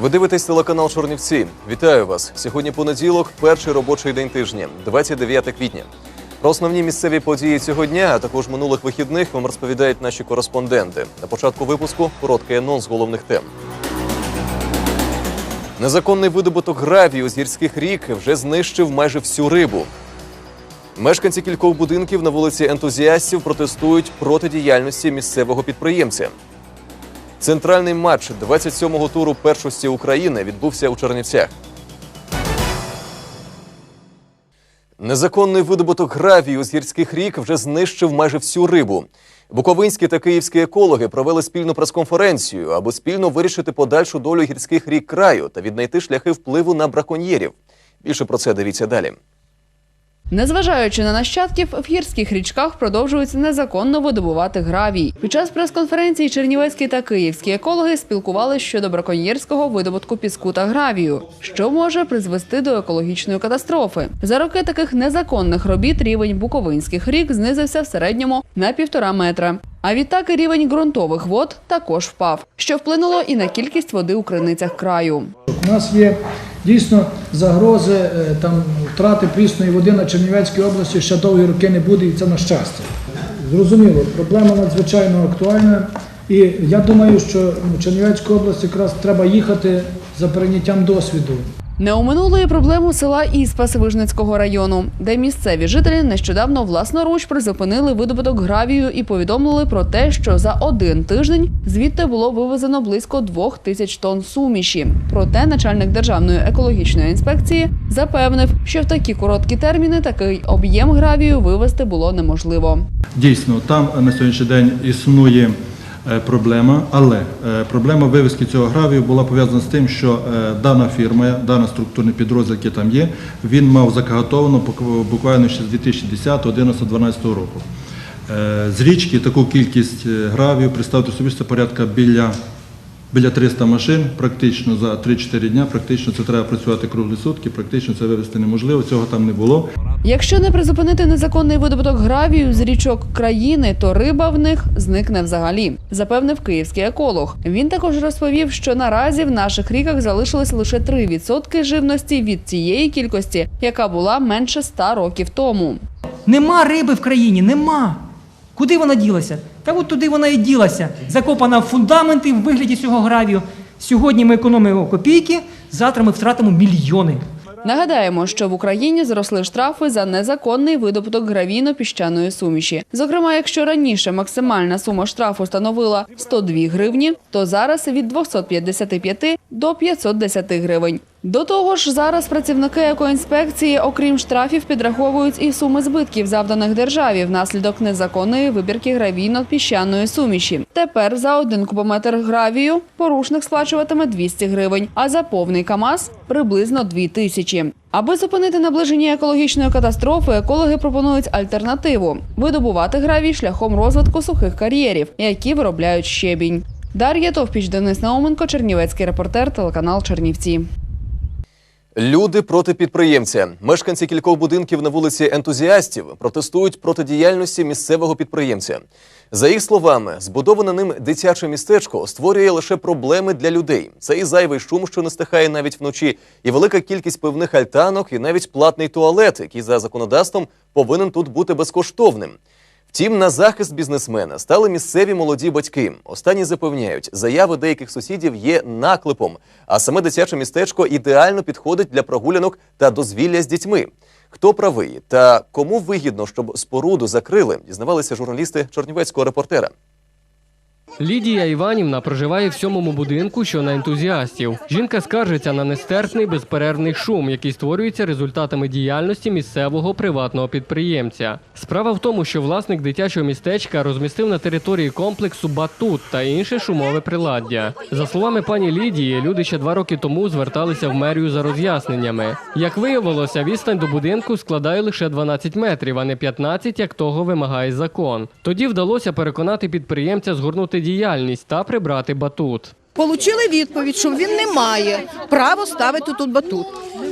Ви дивитесь телеканал Чорнівці. Вітаю вас. Сьогодні понеділок, перший робочий день тижня, 29 квітня. Про основні місцеві події цього дня, а також минулих вихідних, вам розповідають наші кореспонденти. На початку випуску короткий анонс головних тем. Незаконний видобуток гравію з гірських рік вже знищив майже всю рибу. Мешканці кількох будинків на вулиці ентузіастів протестують проти діяльності місцевого підприємця. Центральний матч 27-го туру першості України відбувся у Чернівцях. Незаконний видобуток гравію з гірських рік вже знищив майже всю рибу. Буковинські та київські екологи провели спільну прес-конференцію, аби спільно вирішити подальшу долю гірських рік краю та віднайти шляхи впливу на браконьєрів. Більше про це дивіться далі. Незважаючи на нащадків, в гірських річках продовжують незаконно видобувати гравій. Під час прес-конференції чернівецькі та київські екологи спілкувалися щодо браконьєрського видобутку піску та гравію, що може призвести до екологічної катастрофи. За роки таких незаконних робіт рівень буковинських рік знизився в середньому на півтора метра. А відтак і рівень ґрунтових вод також впав, що вплинуло і на кількість води у криницях краю. У нас є дійсно загрози е, там втрати прісної води на Чернівецькій області ще довгі роки не буде, і це на щастя. Зрозуміло, проблема надзвичайно актуальна. І я думаю, що ну, Чернівецьку область якраз треба їхати за перейняттям досвіду. Не оминули і проблему села Іспас Вижницького району, де місцеві жителі нещодавно власноруч призупинили видобуток гравію і повідомили про те, що за один тиждень звідти було вивезено близько двох тисяч тонн суміші. Проте начальник державної екологічної інспекції запевнив, що в такі короткі терміни такий об'єм гравію вивезти було неможливо. Дійсно, там на сьогоднішній день існує проблема, але е, проблема вивезки цього гравію була пов'язана з тим, що е, дана фірма, дана структурний підрозділ, який там є, він мав закагатовано бу- буквально ще з 2010, 11, 12 року. Е, З річки таку кількість е, гравію, представте собі, це порядка біля, біля 300 машин, практично за 3-4 дня, практично це треба працювати круглі сутки, практично це вивезти неможливо, цього там не було. Якщо не призупинити незаконний видобуток гравію з річок країни, то риба в них зникне взагалі, запевнив київський еколог. Він також розповів, що наразі в наших ріках залишилось лише 3% живності від тієї кількості, яка була менше 100 років тому. Нема риби в країні, нема. Куди вона ділася? Та от туди вона і ділася. Закопана в фундаменти в вигляді цього гравію. Сьогодні ми економимо копійки, завтра ми втратимо мільйони. Нагадаємо, що в Україні зросли штрафи за незаконний видобуток гравійно-піщаної суміші. Зокрема, якщо раніше максимальна сума штрафу становила 102 гривні, то зараз від 255 до 510 гривень. До того ж, зараз працівники екоінспекції, окрім штрафів, підраховують і суми збитків, завданих державі внаслідок незаконної вибірки гравійно-піщаної суміші. Тепер за один кубометр гравію порушник сплачуватиме 200 гривень, а за повний КАМАЗ – приблизно 2 тисячі. Аби зупинити наближення екологічної катастрофи, екологи пропонують альтернативу – видобувати гравій шляхом розвитку сухих кар'єрів, які виробляють щебінь. Дар'я Товпіч, Денис Науменко, Чернівецький репортер, телеканал Чернівці. Люди проти підприємця. Мешканці кількох будинків на вулиці ентузіастів протестують проти діяльності місцевого підприємця. За їх словами, збудоване ним дитяче містечко створює лише проблеми для людей. Це і зайвий шум, що не стихає навіть вночі, і велика кількість пивних альтанок, і навіть платний туалет, який за законодавством повинен тут бути безкоштовним. Втім, на захист бізнесмена стали місцеві молоді батьки. Останні запевняють, заяви деяких сусідів є наклепом, а саме дитяче містечко ідеально підходить для прогулянок та дозвілля з дітьми. Хто правий та кому вигідно, щоб споруду закрили, дізнавалися журналісти Чорнівецького репортера. Лідія Іванівна проживає в сьомому будинку, що на ентузіастів. Жінка скаржиться на нестерпний безперервний шум, який створюється результатами діяльності місцевого приватного підприємця. Справа в тому, що власник дитячого містечка розмістив на території комплексу батут та інше шумове приладдя. За словами пані Лідії, люди ще два роки тому зверталися в мерію за роз'ясненнями. Як виявилося, відстань до будинку складає лише 12 метрів, а не 15, як того вимагає закон. Тоді вдалося переконати підприємця згорнути діяльність та прибрати батут. Получили відповідь, що він не має права ставити тут батут.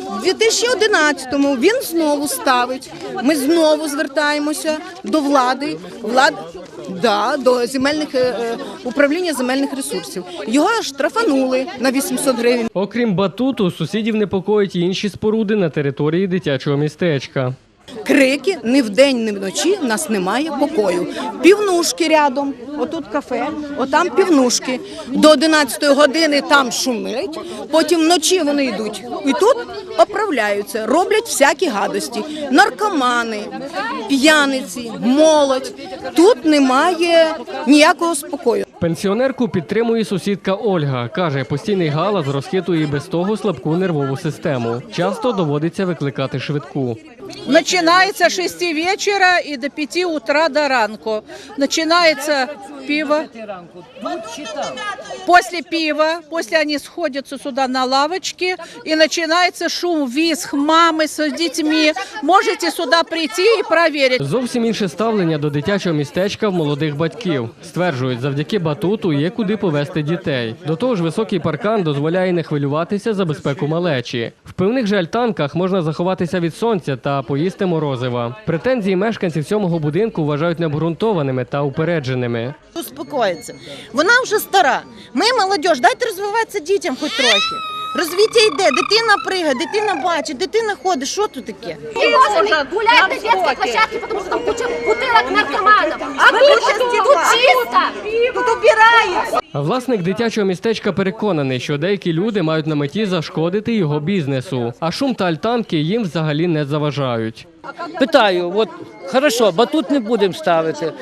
У 2011-му він знову ставить. Ми знову звертаємося до влади. Влада да, до земельних е, е, управління земельних ресурсів. Його штрафанули на 800 гривень. Окрім батуту, сусідів непокоїть і інші споруди на території дитячого містечка. Крики ні вдень, ні вночі нас немає покою. Півнушки рядом, отут кафе, отам півнушки. До 11 години там шумить, потім вночі вони йдуть і тут оправляються, роблять всякі гадості. Наркомани, п'яниці, молодь. Тут немає ніякого спокою. Пенсіонерку підтримує сусідка Ольга. Каже, постійний галас розхитує без того слабку нервову систему. Часто доводиться викликати швидку. Починається з 6 вечора і до 5 утра до ранку. Начинается пиво. После пива, после они сходятся сюда на лавочке, и начинается шум, визг мамы с детьми. Можете сюда прийти и проверить. Зовсім інше ставлення до дитячого містечка в молодих батьків. Стверджують, завдяки батуту є куди повести дітей. До того ж, високий паркан дозволяє не хвилюватися за безпеку малечі. В пивних же можна заховатися від сонця та поїсти морозива. Претензії мешканців сьомого будинку вважають необґрунтованими та упередженими. Успокоїться. Вона вже стара. Ми молодь, дайте розвиватися дітям хоч трохи. Розвиття йде, дитина пригає, дитина бачить, дитина ходить. Що тут таке? гулять на детской площадке, потому что там куча бутылок наркоманов. А тут, тут, тут чисто. Тут убирається. Власник дитячого містечка переконаний, що деякі люди мають на меті зашкодити його бізнесу, а шум та альтанки їм взагалі не заважають. Питаю, от хорошо, батут не будемо ставити.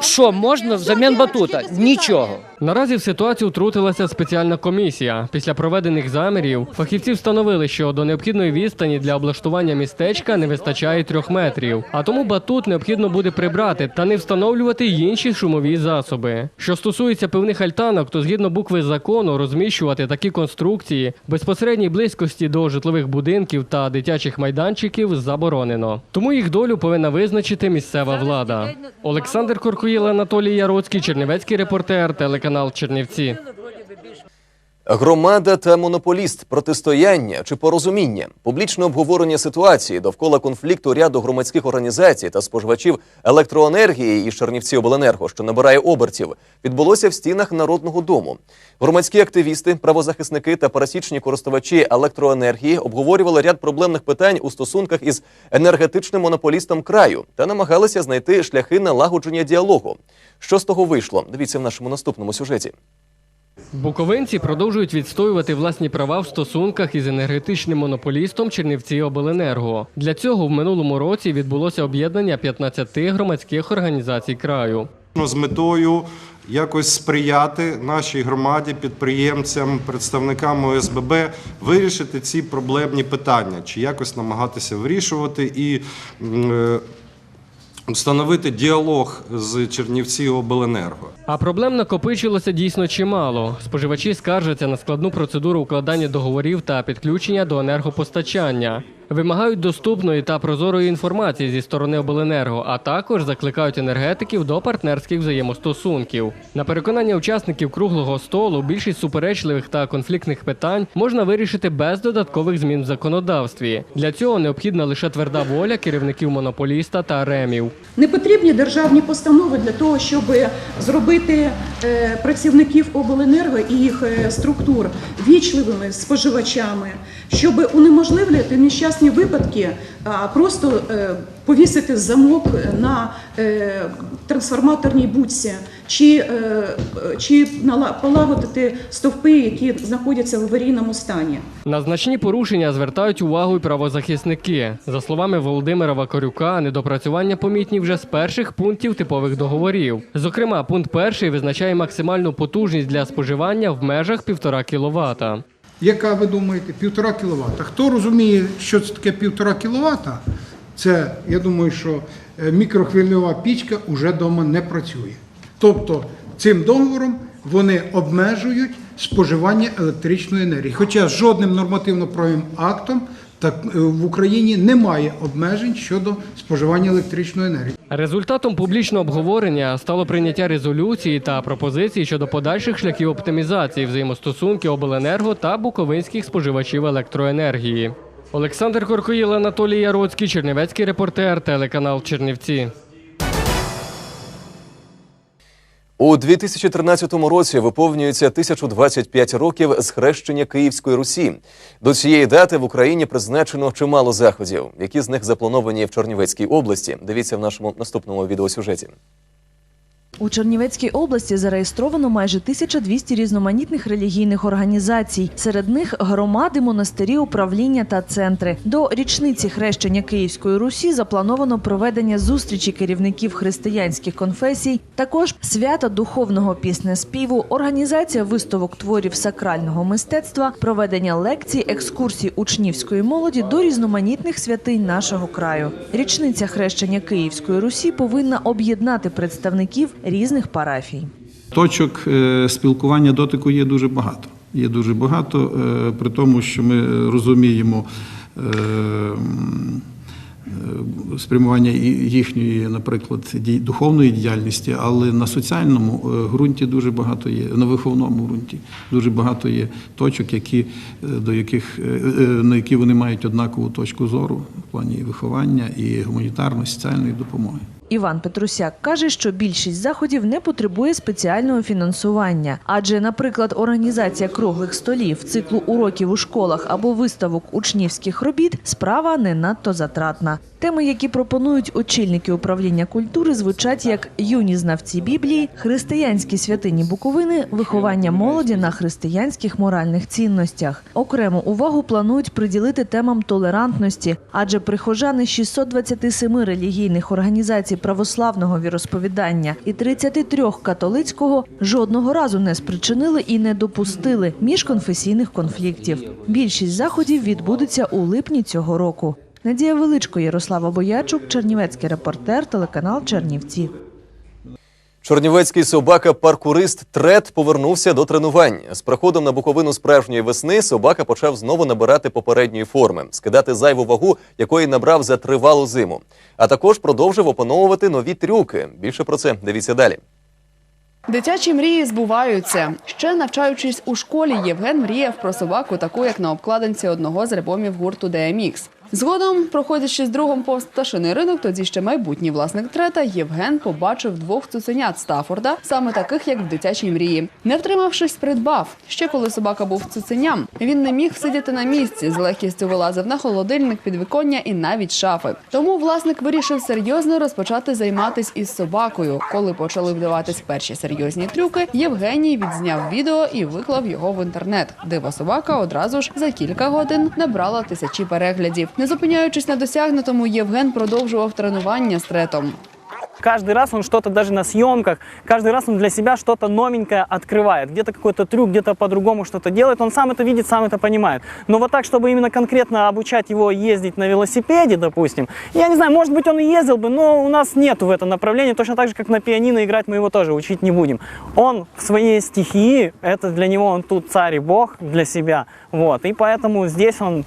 Що можна взамін батута? Нічого. Наразі в ситуацію втрутилася спеціальна комісія. Після проведених замірів фахівці встановили, що до необхідної відстані для облаштування містечка не вистачає трьох метрів. А тому батут необхідно буде прибрати та не встановлювати інші шумові засоби. Що стосується певних альтанок, то згідно букви закону розміщувати такі конструкції безпосередній близькості до житлових будинків та дитячих майданчиків заборонено. Тому їх долю повинна визначити місцева влада. Олександр Коркуїл, Анатолій Яроцький, Чернівецький репортер, телеканал Чернівці. Громада та монополіст, протистояння чи порозуміння, публічне обговорення ситуації довкола конфлікту ряду громадських організацій та споживачів електроенергії із Чернівці Обленерго, що набирає обертів, відбулося в стінах Народного дому. Громадські активісти, правозахисники та пересічні користувачі електроенергії обговорювали ряд проблемних питань у стосунках із енергетичним монополістом краю та намагалися знайти шляхи налагодження діалогу. Що з того вийшло? Дивіться в нашому наступному сюжеті. Буковинці продовжують відстоювати власні права в стосунках із енергетичним монополістом Чернівці Обленерго. Для цього в минулому році відбулося об'єднання 15 громадських організацій краю. з метою якось сприяти нашій громаді, підприємцям, представникам ОСББ вирішити ці проблемні питання, чи якось намагатися вирішувати і е, встановити діалог з Чернівці Обленерго. А проблем накопичилося дійсно чимало. Споживачі скаржаться на складну процедуру укладання договорів та підключення до енергопостачання. Вимагають доступної та прозорої інформації зі сторони обленерго, а також закликають енергетиків до партнерських взаємостосунків. На переконання учасників круглого столу більшість суперечливих та конфліктних питань можна вирішити без додаткових змін в законодавстві. Для цього необхідна лише тверда воля керівників монополіста та ремів. Не потрібні державні постанови для того, щоб зробити працівників обленерго і їх е, структур вічливими споживачами, щоб унеможливлювати нещасні випадки, а просто е, повісити замок на е, трансформаторній будці, чи, е, чи полагодити стовпи, які знаходяться в аварійному стані. На значні порушення звертають увагу й правозахисники. За словами Володимира Вакарюка, недопрацювання помітні вже з перших пунктів типових договорів. Зокрема, пункт перший визначає максимальну потужність для споживання в межах 1,5 кВт. Яка ви думаєте, півтора кіловата? Хто розуміє, що це таке півтора кіловата? Це, я думаю, що е, мікрохвильова пічка вже вдома не працює. Тобто цим договором вони обмежують споживання електричної енергії. Хоча жодним нормативно-правовим актом так, е, в Україні немає обмежень щодо споживання електричної енергії. Результатом публічного обговорення стало прийняття резолюції та пропозицій щодо подальших шляхів оптимізації взаємостосунків обленерго та буковинських споживачів електроенергії. Олександр Коркоїл, Анатолій Яроцький, Чернівецький репортер, телеканал Чернівці. У 2013 році виповнюється 1025 років з хрещення Київської Русі. До цієї дати в Україні призначено чимало заходів, які з них заплановані в Чернівецькій області. Дивіться в нашому наступному відеосюжеті. У Чернівецькій області зареєстровано майже 1200 різноманітних релігійних організацій. Серед них громади, монастирі, управління та центри. До річниці хрещення Київської Русі заплановано проведення зустрічі керівників християнських конфесій, також свята духовного піснеспіву, організація виставок творів сакрального мистецтва, проведення лекцій, екскурсій учнівської молоді до різноманітних святинь нашого краю. Річниця хрещення Київської Русі повинна об'єднати представників різних парафій. Точок е, спілкування дотику є дуже багато. Є дуже багато, е, при тому, що ми розуміємо е, спрямування їхньої, наприклад, духовної діяльності, але на соціальному ґрунті дуже багато є, на виховному ґрунті дуже багато є точок, які, до яких, на які вони мають однакову точку зору в плані виховання і гуманітарної, соціальної допомоги. Іван Петрусяк каже, що більшість заходів не потребує спеціального фінансування, адже, наприклад, організація круглих столів, циклу уроків у школах або виставок учнівських робіт справа не надто затратна. Теми, які пропонують очільники управління культури, звучать як юні знавці Біблії, християнські святині Буковини, виховання молоді на християнських моральних цінностях. Окрему увагу планують приділити темам толерантності, адже прихожани 627 релігійних організацій православного віросповідання і 33 католицького жодного разу не спричинили і не допустили міжконфесійних конфліктів. Більшість заходів відбудеться у липні цього року. Надія Величко, Ярослава Боячук, Чернівецький репортер, телеканал Чернівці. Чорнівецький собака-паркурист Трет повернувся до тренувань. З приходом на Буковину справжньої весни собака почав знову набирати попередньої форми, скидати зайву вагу, якої набрав за тривалу зиму. А також продовжив опановувати нові трюки. Більше про це дивіться далі. Дитячі мрії збуваються. Ще навчаючись у школі, Євген мріяв про собаку, таку як на обкладинці одного з альбомів гурту DMX. Згодом, проходячи з другом повз пташиний ринок, тоді ще майбутній власник трета, Євген побачив двох цуценят Стафорда, саме таких, як в дитячій мрії. Не втримавшись, придбав. Ще коли собака був цуценям, він не міг сидіти на місці, з легкістю вилазив на холодильник, підвіконня і навіть шафи. Тому власник вирішив серйозно розпочати займатися із собакою. Коли почали вдаватись перші серйозні трюки, Євгеній відзняв відео і виклав його в інтернет. Дива собака одразу ж за кілька годин набрала тисячі переглядів. Не зупиняючись на досягнутому, Євген продовжував тренування з третом. Каждый раз он что-то даже на съемках, каждый раз он для себя что-то новенькое открывает. Где-то какой-то трюк, где-то по-другому что-то делает. Он сам это видит, сам это понимает. Но вот так, чтобы именно конкретно обучать его ездить на велосипеде, допустим, я не знаю, может быть он и ездил бы, но у нас нету в этом направлении. Точно так же, как на пианино играть мы его тоже учить не будем. Он в своей стихии, это для него он тут царь и бог для себя. Вот. И поэтому здесь он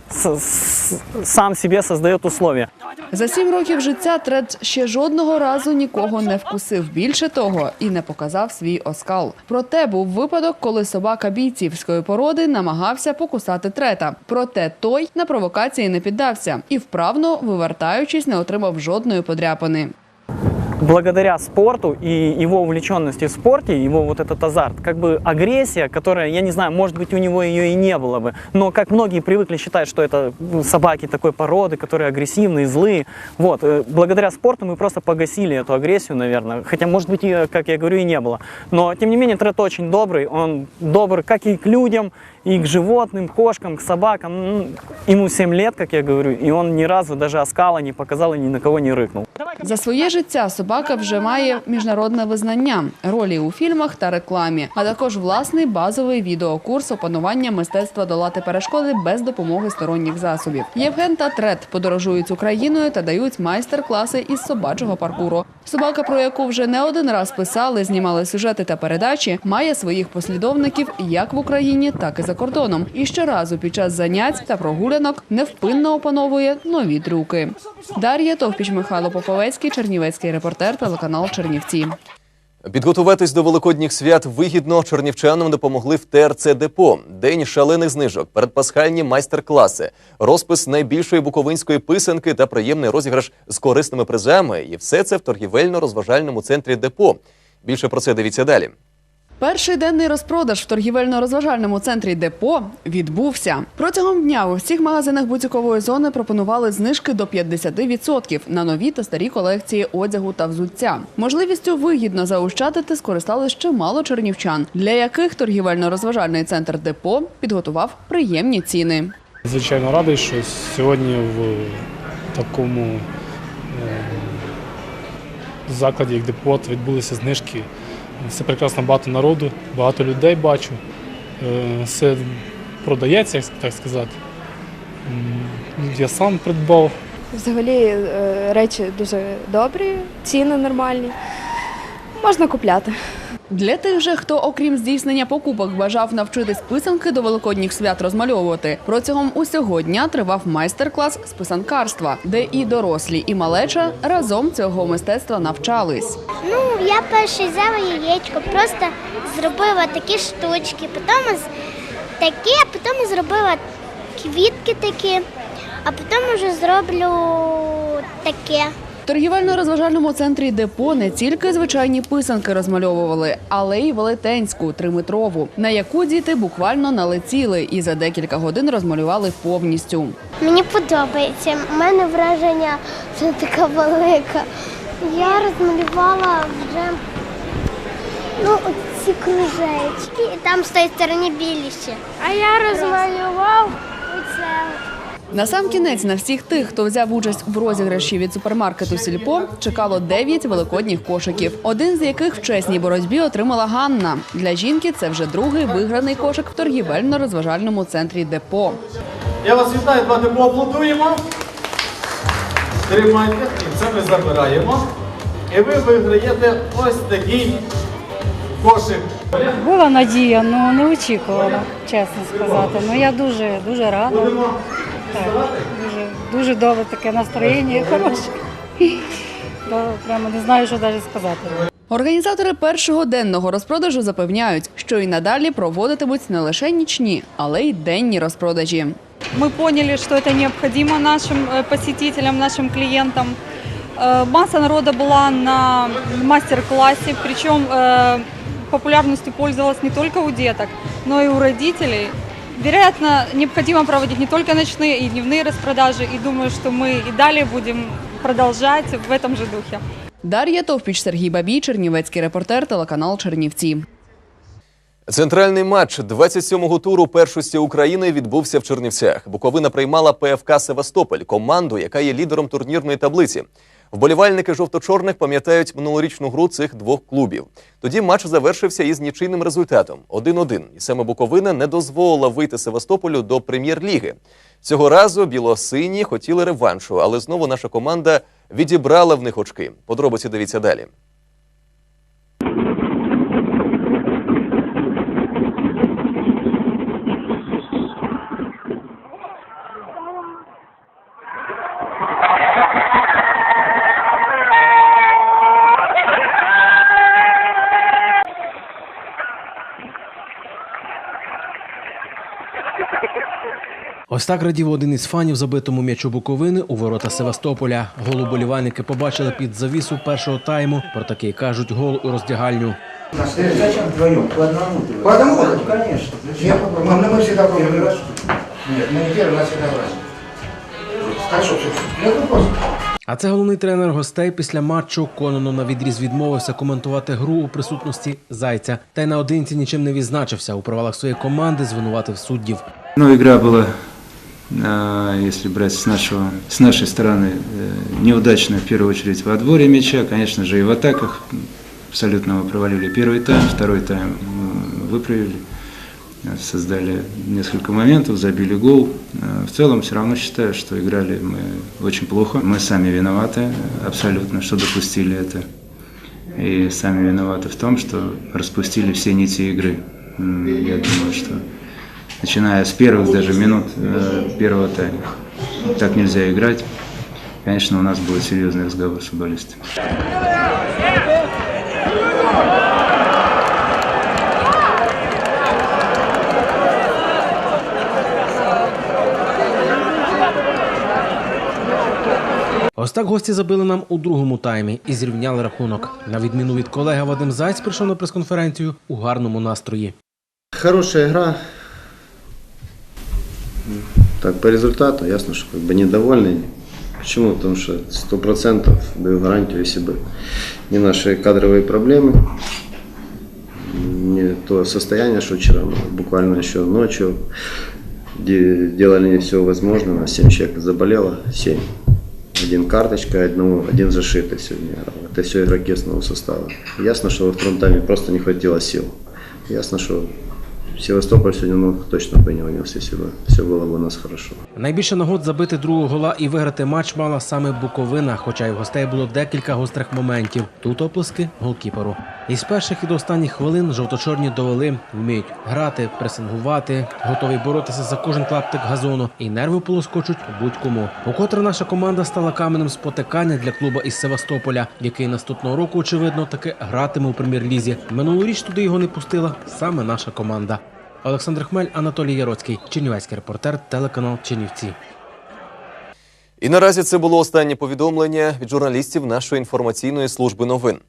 сам себе создает условия. За сім років життя Тред ще жодного разу нікого не вкусив. Більше того, і не показав свій оскал. Проте був випадок, коли собака бійцівської породи намагався покусати трета. Проте той на провокації не піддався і вправно вивертаючись, не отримав жодної подряпини. Благодаря спорту и его увлеченности в спорте, его вот этот азарт, как бы агрессия, которая, я не знаю, может быть, у него ее и не было бы, но как многие привыкли считать, что это ну, собаки такой породы, которые агрессивные, злые, вот, э, благодаря спорту мы просто погасили эту агрессию, наверное, хотя, может быть, ее, как я говорю, и не было, но, тем не менее, Трет очень добрый, он добр как и к людям, и к животным, кошкам, к собакам, М, ему 7 лет, как я говорю, и он ни разу даже оскала не показал и ни на кого не рыкнул. За своє життя собака вже має міжнародне визнання, ролі у фільмах та рекламі, а також власний базовий відеокурс опанування мистецтва долати перешкоди без допомоги сторонніх засобів. Євген та Трет подорожують Україною та дають майстер-класи із собачого паркуру. Собака, про яку вже не один раз писали, знімали сюжети та передачі, має своїх послідовників як в Україні, так і за кордоном. І щоразу під час занять та прогулянок невпинно опановує нові трюки. Дар'я Товпіч, Михайло Поповецький, Чернівецький репортер, телеканал Чернівці. Підготуватись до великодніх свят вигідно чернівчанам допомогли в ТРЦ Депо. День шалених знижок, передпасхальні майстер-класи, розпис найбільшої буковинської писанки та приємний розіграш з корисними призами. І все це в торгівельно-розважальному центрі Депо. Більше про це дивіться далі. Перший денний розпродаж в торгівельно-розважальному центрі Депо відбувся. Протягом дня у всіх магазинах бутікової зони пропонували знижки до 50% на нові та старі колекції одягу та взуття. Можливістю вигідно заощадити скористались чимало чернівчан, для яких торгівельно-розважальний центр Депо підготував приємні ціни. Звичайно, радий, що сьогодні в такому е, закладі, як депот, відбулися знижки. Все прекрасно багато народу, багато людей бачу. Е, Все продається, так сказати. Я сам придбав. Взагалі е, речі дуже добрі, ціни нормальні. Можна купляти. Для тих же, хто, окрім здійснення покупок, бажав навчитись писанки до великодніх свят розмальовувати, протягом усього дня тривав майстер-клас з писанкарства, де і дорослі, і малеча разом цього мистецтва навчались. Ну, я перше взяла яєчко, просто зробила такі штучки, потім такі, а потім зробила квітки такі, а потім вже зроблю таке. В торгівельно-розважальному центрі депо не тільки звичайні писанки розмальовували, але й велетенську триметрову, на яку діти буквально налетіли і за декілька годин розмалювали повністю. Мені подобається. У мене враження вже така велика. Я розмалювала вже ну, ці кружечки, і там з тої сторони біліші. А я розмалював оце. Насамкінець на всіх тих, хто взяв участь в розіграші від супермаркету Сільпо, чекало 9 великодніх кошиків. Один з яких в чесній боротьбі отримала Ганна. Для жінки це вже другий виграний кошик в торгівельно-розважальному центрі депо. Я вас вітаю, давайте поаплодуємо. Тримайте, і це ми забираємо. І ви виграєте ось такий кошик. Була надія, але не очікувала, чесно сказати. Ну я дуже дуже рада. Так, дуже, дуже добре таке настроєння хороше. То Прямо не знаю, що навіть сказати. Організатори першого денного розпродажу запевняють, що і надалі проводитимуть не лише нічні, але й денні розпродажі. Мы поняли, что это необходимо нашим э, посетителям, нашим клиентам. Э, Масса народа была на мастер-классе, причем э, популярностью пользовалась не только у деток, но и у родителей. Вероятно, необходимо проводить не только ночные и дневные распродажи, и думаю, что мы и далее будем продолжать в этом же духе. Дар'я Товпіч, Сергій Бабій, Чернівецький репортер, телеканал Чернівці. Центральний матч 27-го туру першості України відбувся в Чернівцях. Буковина приймала ПФК Севастополь, команду, яка є лідером турнірної таблиці. Вболівальники жовто-чорних пам'ятають минулорічну гру цих двох клубів. Тоді матч завершився із нічийним результатом 1-1. І саме Буковина не дозволила вийти Севастополю до прем'єр-ліги. Цього разу біло-сині хотіли реваншу, але знову наша команда відібрала в них очки. Подробиці дивіться далі. Ось так радів один із фанів забитому м'ячу Буковини у ворота Севастополя. Гол уболівальники побачили під завісу першого тайму. Про такий кажуть гол у роздягальню. Зачем вдвоем? По одному? По одному, конечно. Я попробую. Мы, мы всегда пробуем. раз. Нет, мы не первый, нас всегда брать. Хорошо, все. Нет вопросов. А це головний тренер гостей після матчу. Кононов на відріз відмовився коментувати гру у присутності зайця. Та й наодинці нічим не відзначився. У провалах своєї команди звинуватив суддів. Ну, игра была, а, если брать с, нашего, с нашей стороны, э, неудачная в первую очередь в отборе мяча, конечно же, и в атаках. Абсолютно мы провалили первый тайм, второй тайм э, выправили, создали несколько моментов, забили гол. Э, В целом все равно считаю, что играли мы очень плохо. Мы сами виноваты абсолютно, что допустили это. И сами виноваты в том, что распустили все нити игры. Я думаю, что начиная с первых даже минут э, первого тайма. Так нельзя играть. Конечно, у нас будет серьезный разговор с футболистами. Ось так гості забили нам у другому таймі і зрівняли рахунок. На відміну від колеги Вадим Зайць прийшов на прес-конференцію у гарному настрої. Хорошая игра. Так, по результату ясно, что как бы недовольный. Почему? Потому что сто процентов даю гарантию, если бы не наши кадровые проблемы, не то состояние, что вчера буквально еще ночью де- делали все возможное, у нас 7 человек заболело, 7. Один карточка, одного, один зашитый сегодня. Это все игроки основного состава. Ясно, что во тайме просто не хватило сил. Ясно, что Севастополь сегодня ну, точно бы не унес, если бы все было бы у нас хорошо. Найбільше нагод забити другого гола і виграти матч мала саме Буковина, хоча й в гостей було декілька гострих моментів. Тут оплески голкіперу. Із перших і до останніх хвилин жовто-чорні довели, вміють грати, пресингувати, готові боротися за кожен клаптик газону і нерви полоскочуть будь-кому. Укотре наша команда стала каменем спотикання для клуба із Севастополя, який наступного року, очевидно, таки гратиме у прем'єр-лізі. Минулоріч туди його не пустила саме наша команда. Олександр Хмель, Анатолій Яроцький, Чернівецький репортер, телеканал Чернівці. І наразі це було останнє повідомлення від журналістів нашої інформаційної служби новин.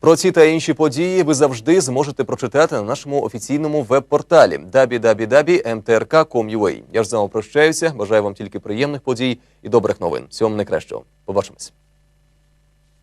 Про ці та інші події ви завжди зможете прочитати на нашому офіційному веб-порталі www.mtrk.com.ua. Я ж з вами прощаюся. Бажаю вам тільки приємних подій і добрих новин. Всього вам найкращого. Побачимось.